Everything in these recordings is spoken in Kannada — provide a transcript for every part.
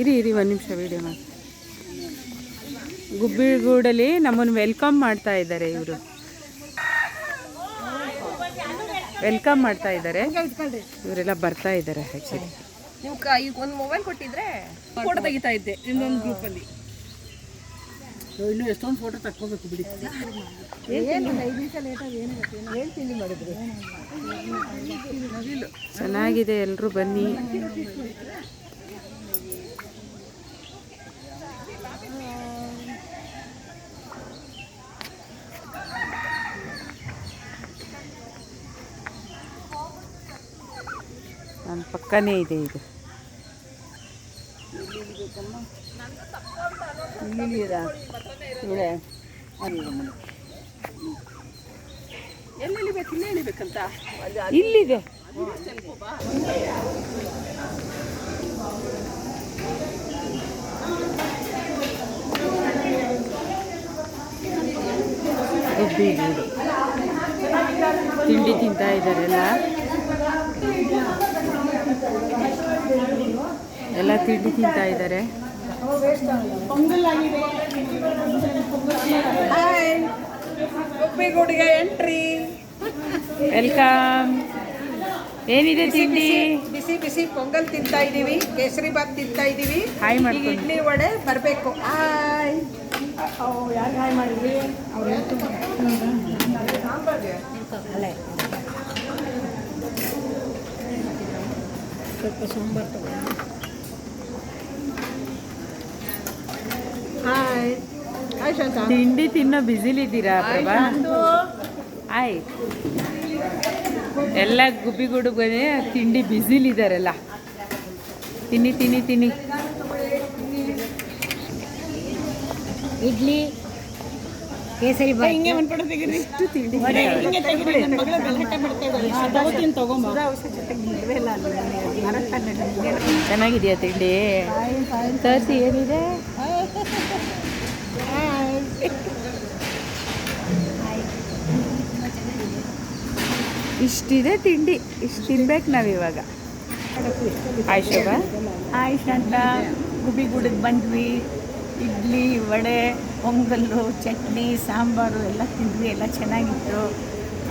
ಇರಿ ಇರಿ ಒಂದು ನಿಮಿಷ ವಿಡಿಯೋ ಮಾಡಿ. ಗುಬ್ಬಿಗೂಡಲ್ಲಿ ನಮ್ಮನ್ನು ವೆಲ್ಕಮ್ ಮಾಡ್ತಾ ಇದ್ದಾರೆ ಇವರು. ವೆಲ್ಕಮ್ ಮಾಡ್ತಾ ಇದ್ದಾರೆ. ಇವರೆಲ್ಲ ಬರ್ತಾ ಇದ್ದಾರೆ ಆ್ಯಕ್ಚುಲಿ ನೀವು ಕ ಈಗ ಒಂದು ಮೊಬೈಲ್ ಕೊಟ್ಟಿದ್ರೆ ಫೋಟೋ ತೆಗಿತಾ ಇದ್ದೆ ಇನ್ನೊಂದು ಗ್ರೂಪಲ್ಲಿ ಇನ್ನು ಎಷ್ಟೊಂದು ಫೋಟೋ ತಕ್ಕೋಬೇಕು ಬಿಡಿ. ಚೆನ್ನಾಗಿದೆ ಎಲ್ಲರೂ ಬನ್ನಿ. ನನ್ನ ಪಕ್ಕನೇ ಇದೆ ಇದು. ಇಲ್ಲಿದೆ. ತಿಂಡಿ ತಿಂತಾ ಇದ್ದಾರೆಲ್ಲ ಎಲ್ಲ ತಿಂಡಿ ತಿಂತಾ ಇದ್ದಾರೆ. ಗುಡಿಗೆ ಎಂಟ್ರಿ ವೆಲ್ಕಮ್ ಏನಿದೆ ತಿಂಡಿ? ಬಿಸಿ ಬಿಸಿ ಪೊಂಗಲ್ ತಿಂತಾ ಇದೀವಿ ಕೇಸರಿ ಬಾತ್ ತಿಂತಾ ಇದೀವಿ. ಹಾಯ್ ಮಾಡಿ ಇಡ್ಲಿ ವಡೆ ಬರಬೇಕು. ಹಾಯ್ ಯಾರು ಹಾಯ್ ಮಾಡಿದ್ವಿ ಸ್ವಲ್ಪ ಸಾಂಬಾರ್ ತಗೊಂಡು ಹಾಯ್ ಹಾಯ್ ಶಾಂತ ತಿಂಡಿ ತಿನ್ನೋ ಬಿಸಿಲಿದ್ದೀರಾ ಪ್ರಭಾ? ಆಯ್ ಎಲ್ಲ ಗುಬ್ಬಿ ಬಂದು ತಿಂಡಿ ಬಿಸಿಲಿದ್ದಾರಲ್ಲ ತಿನ್ನಿ ತಿನ್ನಿ ತಿನ್ನಿ. ಇಡ್ಲಿ ಕೇಸರಿ ಬಾತ್. ಹಿಂಗೆ ಒಂದು ತೆಗೀರಿ. ಎಷ್ಟು ತಿಂಡಿ ಹಿಂಗೆ ತೆಗೀರಿ. ನನ್ನ ಮಗಳ ಬೆಲ್ಲಟ್ಟೆ ಬಿಡ್ತಾ ತಗೋತೀನಿ ತಗೊಂಬ. ಚೆನ್ನಾಗಿದೆಯಾ ತಿಂಡಿ? ತರಿಸಿ ಏನಿದೆ? ಇಷ್ಟಿದೆ ತಿಂಡಿ ಇಷ್ಟು ತಿನ್ಬೇಕು ನಾವಿವಾಗ. ಆಯ್ ಶೋಭಾ. ಹಾಯ್ ಗುಬಿ ಗುಬ್ಬಿಗೂಡಿಗೆ ಬಂದ್ವಿ ಇಡ್ಲಿ ವಡೆ ಪೊಂಗಲ್ಲು ಚಟ್ನಿ ಸಾಂಬಾರು ಎಲ್ಲ ತಿಂದ್ವಿ ಎಲ್ಲ ಚೆನ್ನಾಗಿತ್ತು.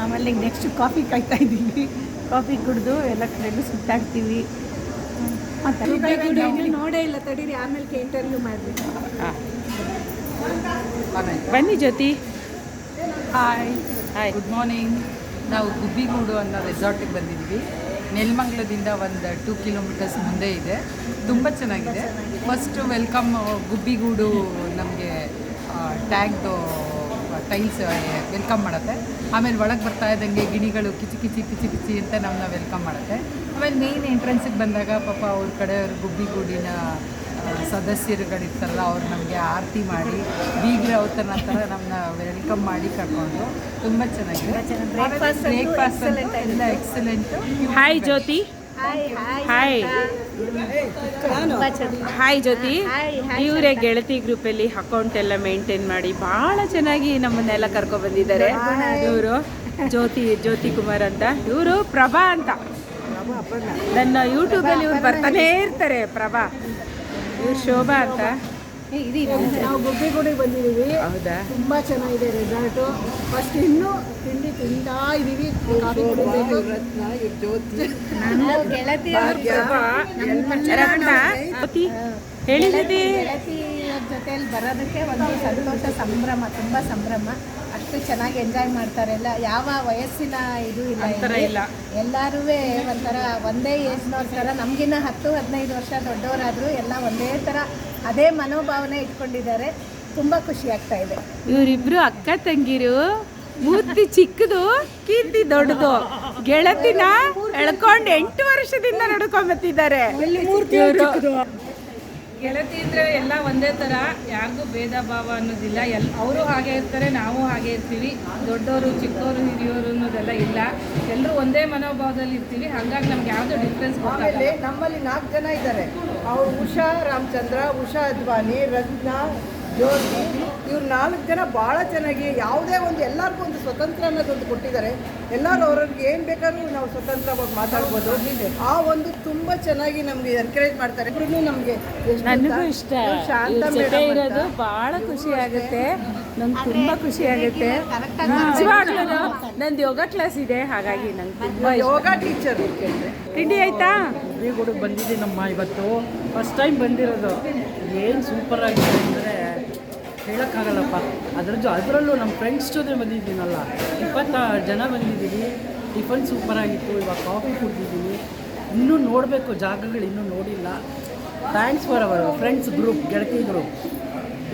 ಆಮೇಲೆ ನೆಕ್ಸ್ಟ್ ಕಾಫಿ ಕಾಯ್ತಾ ಇದ್ದೀವಿ. ಕಾಫಿ ಕುಡಿದು ಎಲ್ಲ ಕಡೆಯಲ್ಲೂ ಸುತ್ತಾಡ್ತೀವಿ. ಮತ್ತು ನೋಡೇ ಇಲ್ಲ ತಡೀರಿ ಆಮೇಲೆ ಇಂಟರ್ವ್ಯೂ ಮಾಡಿ ಹಾಂ. ಬನ್ನಿ Jyoti. Hi hi good morning ನಾವು ಗುಬ್ಬಿಗೂಡು ಅನ್ನೋ ರೆಸಾರ್ಟಿಗೆ ಬಂದಿದ್ವಿ ನೆಲ್ಮಂಗ್ಲದಿಂದ ಒಂದು ಟೂ ಕಿಲೋಮೀಟರ್ಸ್ ಮುಂದೆ ಇದೆ. ತುಂಬ ಚೆನ್ನಾಗಿದೆ. ಫಸ್ಟ್ ವೆಲ್ಕಮ್ ಗುಬ್ಬಿಗೂಡು ನಮಗೆ ಟ್ಯಾಗ್ದು ಟೈಲ್ಸ್ ವೆಲ್ಕಮ್ ಮಾಡುತ್ತೆ. ಆಮೇಲೆ ಒಳಗೆ ಬರ್ತಾ ಇದ್ದಂಗೆ ಗಿಣಿಗಳು ಕಿಚಿ ಕಿಚಿ ಕಿಚಿ ಕಿಚಿ ಅಂತ ನಮ್ಮನ್ನ ವೆಲ್ಕಮ್ ಮಾಡುತ್ತೆ. ಆಮೇಲೆ ಮೇನ್ ಎಂಟ್ರೆನ್ಸಿಗೆ ಬಂದಾಗ ಪಾಪ ಅವ್ರ ಕಡೆಯವ್ರ ಗುಬ್ಬಿಗೂಡಿನ ಸದಸ್ಯರುಗಳಿರ್ತಾರಲ್ಲ ಅವ್ರು ನಮಗೆ ಆರತಿ ಮಾಡಿ ಬೀಗ್ರೆ ಅವತರ ನಂತರ ನಮ್ಮನ್ನ ವೆಲ್ಕಮ್ ಮಾಡಿ ಕರ್ಕೊಂಡು. ತುಂಬ ಚೆನ್ನಾಗಿದೆ. ಬ್ರೇಕ್ಫಾಸ್ಟ್ ಎಲ್ಲ excellent hi Jyoti hi hi Jyoti ಇವರೇ ಗೆಳತಿ ಗ್ರೂಪಲ್ಲಿ ಅಕೌಂಟ್ ಎಲ್ಲ ಮೇಂಟೈನ್ ಮಾಡಿ ಬಹಳ ಚೆನ್ನಾಗಿ ನಮ್ಮನ್ನೆಲ್ಲ ಕರ್ಕೊಂಡು ಬಂದಿದ್ದಾರೆ. ಇವರು ಜ್ಯೋತಿ ಜ್ಯೋತಿ ಕುಮಾರ್ ಅಂತ. ಇವರು ಪ್ರಭಾ ಅಂತ. ನನ್ನ ಯೂಟ್ಯೂಬಲ್ಲಿ ಇವ್ರು ಬರ್ತಾನೆ ಇರ್ತಾರೆ ಪ್ರಭಾ. ಇವ್ರು ಶೋಭಾ ಅಂತ. ನಾವು ಗುಬ್ಬಿಗುಡಿಗೆ ಬಂದಿದ್ದೀವಿ. ಹೌದಾ? ತುಂಬಾ ಚೆನ್ನಾಗಿದೆ ರೆಸಾರ್ಟು ಫಸ್ಟ್ ಇನ್ನೂ ತಿಂಡಿ ತಿಂತಾ ರತ್ನ? ಜ್ಯೋತಿ ಹೇಳಿ ಜ್ಯೋತಿ ಗೆಳತಿಯರ ಜೊತೆಯಲ್ಲಿ ಬರೋದಕ್ಕೆ ಒಂದು ಸಂತೋಷ ಸಂಭ್ರಮ ತುಂಬ ಸಂಭ್ರಮ. ಅಷ್ಟು ಚೆನ್ನಾಗಿ ಎಂಜಾಯ್ ಮಾಡ್ತಾರೆ ಎಲ್ಲ. ಯಾವ ವಯಸ್ಸಿನ ಇದು ಇಲ್ಲ ಇಲ್ಲಿ. ಎಲ್ಲರೂ ಒಂಥರ ಒಂದೇ ಏಜ್ನವ್ರ ಥರ ನಮಗಿನ್ನ ಹತ್ತು ಹದಿನೈದು ವರ್ಷ ದೊಡ್ಡವರಾದರೂ ಎಲ್ಲ ಒಂದೇ ಥರ ಅದೇ ಮನೋಭಾವನೆ ಇಟ್ಕೊಂಡಿದ್ದಾರೆ. ತುಂಬ ಖುಷಿ ಆಗ್ತಾ ಇದೆ. ಇವರಿಬ್ರು ಅಕ್ಕ ತಂಗಿರು ಮೂರ್ತಿ ಚಿಕ್ಕದು ಕೀರ್ತಿ ದೊಡ್ಡದು. ಗೆಳತಿನ ಎಳ್ಕೊಂಡು ಎಂಟು ವರ್ಷದಿಂದ ನಡ್ಕೊಂಬತ್ತಿದ್ದಾರೆ. ಗೆಳತಿ ಇದ್ರೆ ಎಲ್ಲ ಒಂದೇ ಥರ ಯಾರಿಗೂ ಭೇದ ಭಾವ ಅನ್ನೋದಿಲ್ಲ. ಎಲ್, ಅವರು ಹಾಗೆ ಇರ್ತಾರೆ, ನಾವು ಹಾಗೆ ಇರ್ತೀವಿ. ದೊಡ್ಡವರು ಚಿಕ್ಕವರು ಹಿರಿಯೋರು ಅನ್ನೋದೆಲ್ಲ ಇಲ್ಲ. ಎಲ್ಲರೂ ಒಂದೇ ಮನೋಭಾವದಲ್ಲಿ ಇರ್ತೀವಿ. ಹಾಗಾಗಿ ನಮ್ಗೆ ಯಾವುದೋ ಡಿಫ್ರೆನ್ಸ್ ಆಮೇಲೆ ನಮ್ಮಲ್ಲಿ ನಾಲ್ಕು ಜನ ಇದ್ದಾರೆ. ಅವ್ರು ಉಷಾ ರಾಮಚಂದ್ರ, ಉಷಾ ಅದ್ವಾನಿ, ರತ್ನ ಇವ್ರು ನಾಲ್ಕು ಜನ ಭಾಳ ಚೆನ್ನಾಗಿ ಯಾವುದೇ ಒಂದು ಎಲ್ಲರಿಗೂ ಒಂದು ಸ್ವತಂತ್ರ ಅನ್ನೋದೊಂದು ಕೊಟ್ಟಿದ್ದಾರೆ. ಎಲ್ಲರೂ ಅವ್ರವ್ರಿಗೆ ಏನು ಬೇಕಾದ್ರೂ ನಾವು ಸ್ವತಂತ್ರವಾಗಿ ಮಾತಾಡ್ಬೋದು. ಆ ಒಂದು ತುಂಬ ಚೆನ್ನಾಗಿ ನಮಗೆ ಎನ್ಕರೇಜ್ ಮಾಡ್ತಾರೆ. ಇವ್ರು ನಮಗೆ ನನಗೂ ಇಷ್ಟ. ಇರೋದು ಭಾಳ ಖುಷಿ ಆಗುತ್ತೆ. ನಂಗೆ ತುಂಬ ಖುಷಿ ಆಗುತ್ತೆ. ನಂದು ಯೋಗ ಕ್ಲಾಸ್ ಇದೆ ಹಾಗಾಗಿ ನಂಗೆ ತುಂಬ ಯೋಗ ಟೀಚರ್ ತಿಂಡಿ ಆಯ್ತಾ? ಬಂದಿದ್ದೀನಿ ಬಂದಿದ್ದೀನಮ್ಮ ಇವತ್ತು. ಫಸ್ಟ್ ಟೈಮ್ ಬಂದಿರೋದು. ಏನು ಸೂಪರ್ ಆಗಿದೆ ಅಂದರೆ ಹೇಳೋಕ್ಕಾಗಲ್ಲಪ್ಪ ಅದ್ರ ಜೊ ಅದರಲ್ಲೂ ನಮ್ಮ ಫ್ರೆಂಡ್ಸ್ ಜೊತೆ ಬಂದಿದ್ದೀನಲ್ಲ. ಇಪ್ಪತ್ತಾರು ಜನ ಬಂದಿದ್ದೀವಿ. ಟಿಫನ್ ಸೂಪರಾಗಿತ್ತು ಇವಾಗ ಕಾಫಿ ಕುಡಿದಿದ್ದೀನಿ ಇನ್ನೂ ನೋಡಬೇಕು. ಜಾಗಗಳು ಇನ್ನೂ ನೋಡಿಲ್ಲ. Thanks for our friends group ಗೆಳತಿ group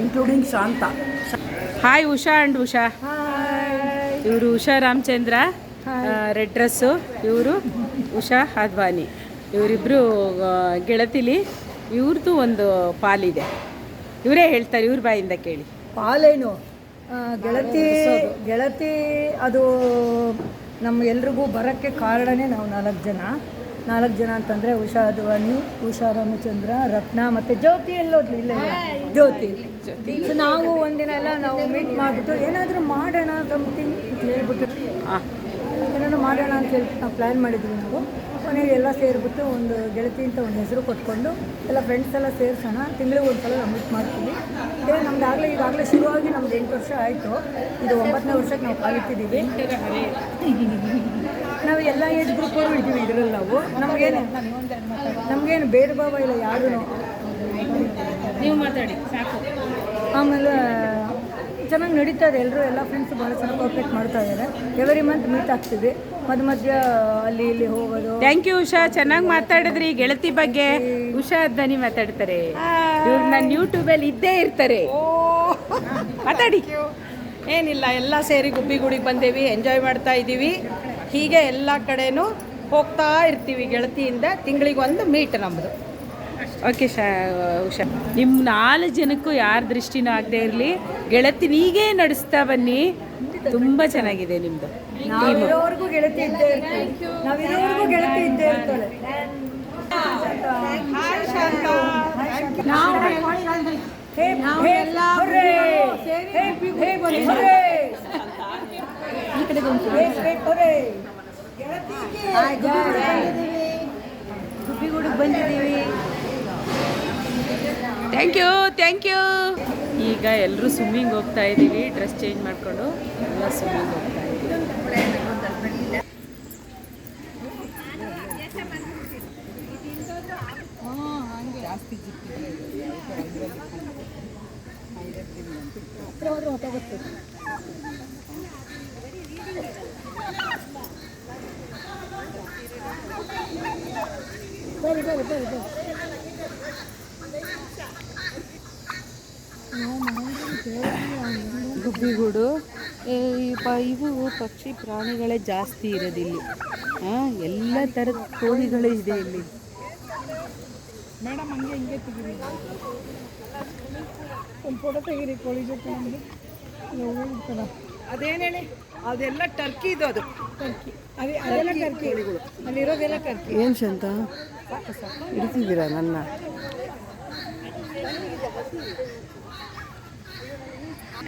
including Shanta. Hi Usha and Usha. ಇವರು ಉಷಾ ರಾಮಚಂದ್ರ ರೆಡ್ ಡ್ರೆಸ್ಸು ಇವರು ಉಷಾ ಅದ್ವಾನಿ. ಇವರಿಬ್ಬರು ಗೆಳತಿಲಿ ಇವ್ರದ್ದು ಒಂದು ಪಾಲಿದೆ. ಇವರೇ ಹೇಳ್ತಾರೆ ಇವ್ರ ಬಾಯಿಂದ ಕೇಳಿ. ಪಾಲೇನು? ಗೆಳತಿ ಗೆಳತಿ ಅದು ನಮ್ಮ ಎಲ್ರಿಗೂ ಬರೋಕ್ಕೆ ಕಾರಣನೇ ನಾವು ನಾಲ್ಕು ಜನ. ನಾಲ್ಕು ಜನ ಅಂತಂದರೆ ಉಷಾ ಅದ್ವಾನಿ ಉಷಾ ರಾಮಚಂದ್ರ ರತ್ನ ಮತ್ತು ಜ್ಯೋತಿ ಎಲ್ಲೋದ್ರು ಇಲ್ಲ ಜ್ಯೋತಿ. ಸೊ ನಾವು ಒಂದಿನ ಎಲ್ಲ ನಾವು ಮೀಟ್ ಮಾಡಿಬಿಟ್ಟು ಏನಾದರೂ ಮಾಡೋಣ ಸಮಥಿಂಗ್ ಅಂತ ಹೇಳ್ಬಿಟ್ಟು. ಆ, ಏನಾದ್ರು ಮಾಡೋಣ ಅಂತ ಹೇಳ್ಬಿಟ್ಟು ನಾವು ಪ್ಲ್ಯಾನ್ ಮಾಡಿದ್ವಿ ನಾವು. ಮನೆಗೆ ಎಲ್ಲ ಸೇರಿಬಿಟ್ಟು ಒಂದು ಗೆಳತಿ ಅಂತ ಒಂದು ಹೆಸರು ಕೊಟ್ಕೊಂಡು ಎಲ್ಲ ಫ್ರೆಂಡ್ಸ್ ಎಲ್ಲ ಸೇರಿಸೋಣ. ತಿಂಗಳಿಗೆ ಒಂದು ಸಲ ನಾವು ಮೀಟ್ ಮಾಡ್ತೀವಿ. ಏ ನಮ್ದು ಆಗಲೇ ಈಗಾಗಲೇ ಶುರುವಾಗಿ ನಮ್ದು ಎಂಟು ವರ್ಷ ಆಯಿತು. ಇದು ಒಂಬತ್ತನೇ ವರ್ಷಕ್ಕೆ ನಾವು ಕಾಲಿಟ್ಟಿದ್ದೀವಿ ನಾವು ಎಲ್ಲ ಏಜ್ ಗ್ರೂಪವರು ಇದ್ದೀವಿ ಇದರಲ್ಲಿ ನಾವು. ನಮಗೇನು ನಮಗೇನು ಬೇರೆ ಭಾವ ಇಲ್ಲ ಯಾರೂ ನೀವು ಮಾತಾಡಿ ಸಾಕು. ಆಮೇಲೆ ಚೆನ್ನಾಗಿ ನಡೀತಾ ಇದೆ. ಎಲ್ಲರೂ ಎಲ್ಲ ಫ್ರೆಂಡ್ಸು ಭಾಳ ಚೆನ್ನಾಗಿ ಕಾಪ್ರೇಟ್ ಮಾಡ್ತಾ ಇದ್ದಾರೆ. ಎವರಿ ಮಂತ್ ಮೀಟ್ ಆಗ್ತೀವಿ. ಮಧ್ಯ ಮಧ್ಯ ಅಲ್ಲಿ ಇಲ್ಲಿ ಹೋಗೋದು. Thank you Usha. ಚೆನ್ನಾಗಿ ಮಾತಾಡಿದ್ರಿ. ಗೆಳತಿ ಬಗ್ಗೆ ಉಷಾ ಧ್ವನಿ ಮಾತಾಡ್ತಾರೆ. ಇವ್ರು ನನ್ನ ಯೂಟ್ಯೂಬಲ್ಲಿ ಇದ್ದೇ ಇರ್ತಾರೆ. ಮಾತಾಡಿ. ಏನಿಲ್ಲ ಎಲ್ಲ ಸೇರಿ ಗುಬ್ಬಿಗುಡಿಗೆ ಬಂದೇವಿ ಎಂಜಾಯ್ ಮಾಡ್ತಾ ಇದ್ದೀವಿ ಹೀಗೆ ಎಲ್ಲ ಕಡೆನೂ ಹೋಗ್ತಾ ಇರ್ತೀವಿ ಗೆಳತಿಯಿಂದ. ತಿಂಗಳಿಗೆ ಒಂದು ಮೀಟ್ ನಮ್ಮದು ಓಕೆ ಶಾ ಉಷಾ. ನಿಮ್ಮ ನಾಲ್ಕು ಜನಕ್ಕೂ ಯಾರ ದೃಷ್ಟಿನೂ ಆಗದೆ ಇರಲಿ. ಗೆಳತಿನೀಗೇ ನಡೆಸ್ತಾ ಬನ್ನಿ. ತುಂಬ ಚೆನ್ನಾಗಿದೆ ನಿಮ್ಮದು ನಾವಿರೋವರೆಗೂ ಗೆಳತಿ ಇದ್ದೇ ನಾವಿರೋವರೆಗೂ ಗೆಳತಿ ಇದ್ದೇ ಇರ್ತಾಳೆ. ಗುಬ್ಬಿಗೂಡಿಗೆ ಬಂದಿದ್ದೀವಿ. ಥ್ಯಾಂಕ್ ಯು ಥ್ಯಾಂಕ್ ಯು ಈಗ ಎಲ್ಲರೂ ಸ್ವಿಮ್ಮಿಂಗ್ ಹೋಗ್ತಾ ಇದ್ದೀವಿ ಡ್ರೆಸ್ ಚೇಂಜ್ ಮಾಡಿಕೊಂಡು ಎಲ್ಲ ಸ್ವಿಮ್ಮಿಂಗ್ ಹೋಗ್ತಾ ಇದ್ದೀವಿ. ಗುಬ್ಬಿಗೂಡು ಏ, ಈ ಪ- ಇವು ಪಕ್ಷಿ ಪ್ರಾಣಿಗಳೇ ಜಾಸ್ತಿ ಇರೋದಿಲ್ಲಿ. ಹಾಂ ಎಲ್ಲ ಥರದ ಕೋಳಿಗಳೇ ಇದೆ ಇಲ್ಲಿ. ಮೇಡಮ್ ಹಂಗೆ ಒಂದು ಫೋಟೋ ತೆಗೀರಿ ಕೋಳಿ ಜೊತೆ ನಮಗೆ ಅದೇನು ಹೇಳಿ? ಅದೆಲ್ಲ ಟರ್ಕಿ ಇದು ಅದು. ಟರ್ಕಿ. ಅದೇ ಅದೆಲ್ಲ ಟರ್ಕಿ ಅಲ್ಲಿರೋದೆಲ್ಲ ಟರ್ಕಿ. ಏನು ಶಂತ? ಇಡ್ತಿದ್ದೀರಾ ನನ್ನ?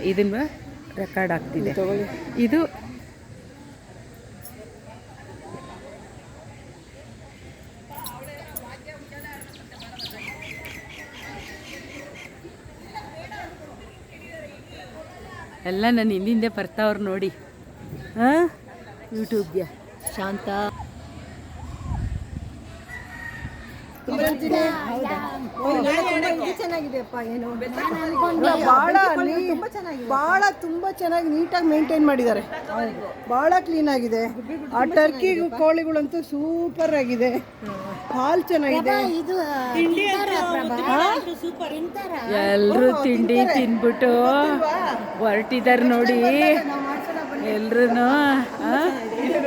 ಇದನ್ನ ರೆಕಾರ್ಡ್ ಆಗ್ತಿದೆ. ಇದು ಎಲ್ಲ ನನ್ನ ಹಿಂದಿಂದೆ ಬರ್ತಾವ್ರು ನೋಡಿ. ಹಾಂ? ಯೂಟ್ಯೂಬ್ಗೆ ಶಾಂತ. ಚೆನ್ನಾಗಿದೆಯಪ್ಪ ಏನು? ಭಾಳ ಭಾಳ ತುಂಬ ಚೆನ್ನಾಗಿ ನೀಟಾಗಿ ಮೇಂಟೈನ್ ಮಾಡಿದ್ದಾರೆ. ಬಹಳ ಕ್ಲೀನ್ ಆಗಿದೆ. ಆ ಟರ್ಕಿ ಕೋಳಿಗಳಂತೂ ಸೂಪರ್ ಆಗಿದೆ. ಹಾಲ್ ಚೆನ್ನಾಗಿದೆ. ಎಲ್ಲರೂ ತಿಂಡಿ ತಿನ್ಬಿಟ್ಟು ಹೊರಟಿದ್ದಾರೆ ನೋಡಿ. ಎಲ್ರು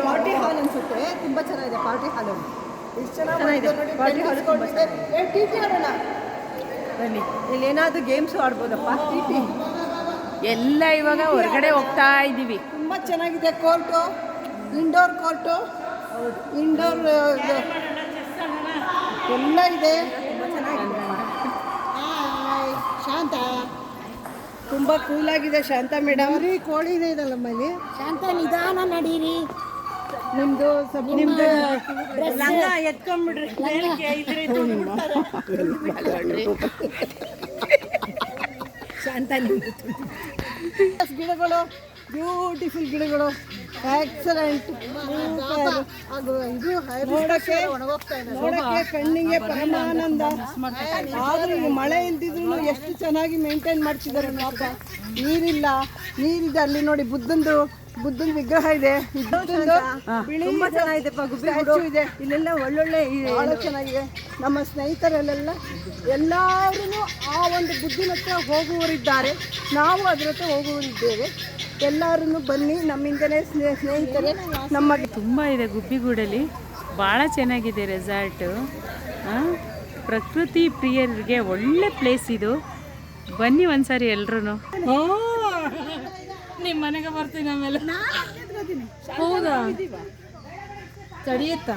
ಪಾರ್ಟಿ ಹಾಲ್ ಅನ್ಸುತ್ತೆ. ತುಂಬಾ ಚೆನ್ನಾಗಿದೆ ಪಾರ್ಟಿ ಹಾಲು. ಬನ್ನಿ ಇಲ್ಲಿ ಏನಾದರೂ ಗೇಮ್ಸು ಆಡ್ಬೋದಪ್ಪ? ಟಿ ಟಿ ಎಲ್ಲ ಇವಾಗ ಹೊರಗಡೆ ಹೋಗ್ತಾ ಇದ್ದೀವಿ ತುಂಬ ಚೆನ್ನಾಗಿದೆ ಕೋರ್ಟು ಇಂಡೋರ್ ಕೋರ್ಟು ಇಂಡೋರ್ ಎಲ್ಲ ಇದೆ. ತುಂಬ ಚೆನ್ನಾಗಿದೆ. ಶಾಂತ. ತುಂಬಾ ಕೂಲ್ ಆಗಿದೆ ಶಾಂತ ಮೇಡಮ್ ಕೋಳಿ ಇದೆ ನಮ್ಮಲ್ಲಿ ಮಲ್ಲಿ ಶಾಂತ ನಿಧಾನ ನಡೀರಿ. ನಿಮ್ದು ನಿಮ್ದು ಲಂಗ ಎತ್ಕೊಂಡ್ಬಿಡ್ರಿ ಶಾಂತ ಗಿಡಗಳು ಬ್ಯೂಟಿಫುಲ್ ಗಿಡಗಳು. ಎಕ್ಸಲೆಂಟ್ ನೋಡಕ್ಕೆ ನೋಡಕ್ಕೆ ಕಣ್ಣಿಗೆ ಪರಮಾನಂದ. ಆದ್ರೂ ಈ ಮಳೆ ಇಲ್ದಿದ್ರು ಎಷ್ಟು ಚೆನ್ನಾಗಿ ಮೇಂಟೈನ್ ಮಾಡ್ತಿದ್ದಾರೆ ಪಾಪ ನೀರಿಲ್ಲ. ನೀರಿದೆ ಅಲ್ಲಿ ನೋಡಿ ಬುದ್ಧಂದು ಬುದ್ಧನ ವಿಗ್ರಹ ಇದೆ. ತುಂಬಾ ಚೆನ್ನಾಗಿದೆಪ್ಪ ಇದೆ. ಇಲ್ಲೆಲ್ಲ ಒಳ್ಳೊಳ್ಳೆ ಬಹಳ ಚೆನ್ನಾಗಿದೆ. ನಮ್ಮ ಸ್ನೇಹಿತರಲ್ಲೆಲ್ಲ ಎಲ್ಲರೂ ಆ ಒಂದು ಬುದ್ಧಿನ ಹತ್ರ ಹೋಗುವವರಿದ್ದಾರೆ. ನಾವು ಅದರ ಹತ್ರ ಹೋಗುವವರಿದ್ದೇವೆ. ಎಲ್ಲರೂ ಬನ್ನಿ. ನಮ್ಮಿಂದಲೇ ಸ್ನೇಹ ಸ್ನೇಹಿತರೆ ನಮ್ಮ ತುಂಬ ಇದೆ ಗುಬ್ಬಿಗೂಡಲ್ಲಿ. ಭಾಳ ಚೆನ್ನಾಗಿದೆ ರೆಸಾರ್ಟು ಪ್ರಕೃತಿ ಪ್ರಿಯರಿಗೆ ಒಳ್ಳೆ ಪ್ಲೇಸ್ ಇದು. ಬನ್ನಿ ಒಂದ್ಸರಿ ಎಲ್ರೂ ನಿಮ್ಮ ಮನೆಗೆ ಬರ್ತೀನಿ ಆಮೇಲೆ. ಹೌದಾ? ತಡಿಯುತ್ತಾ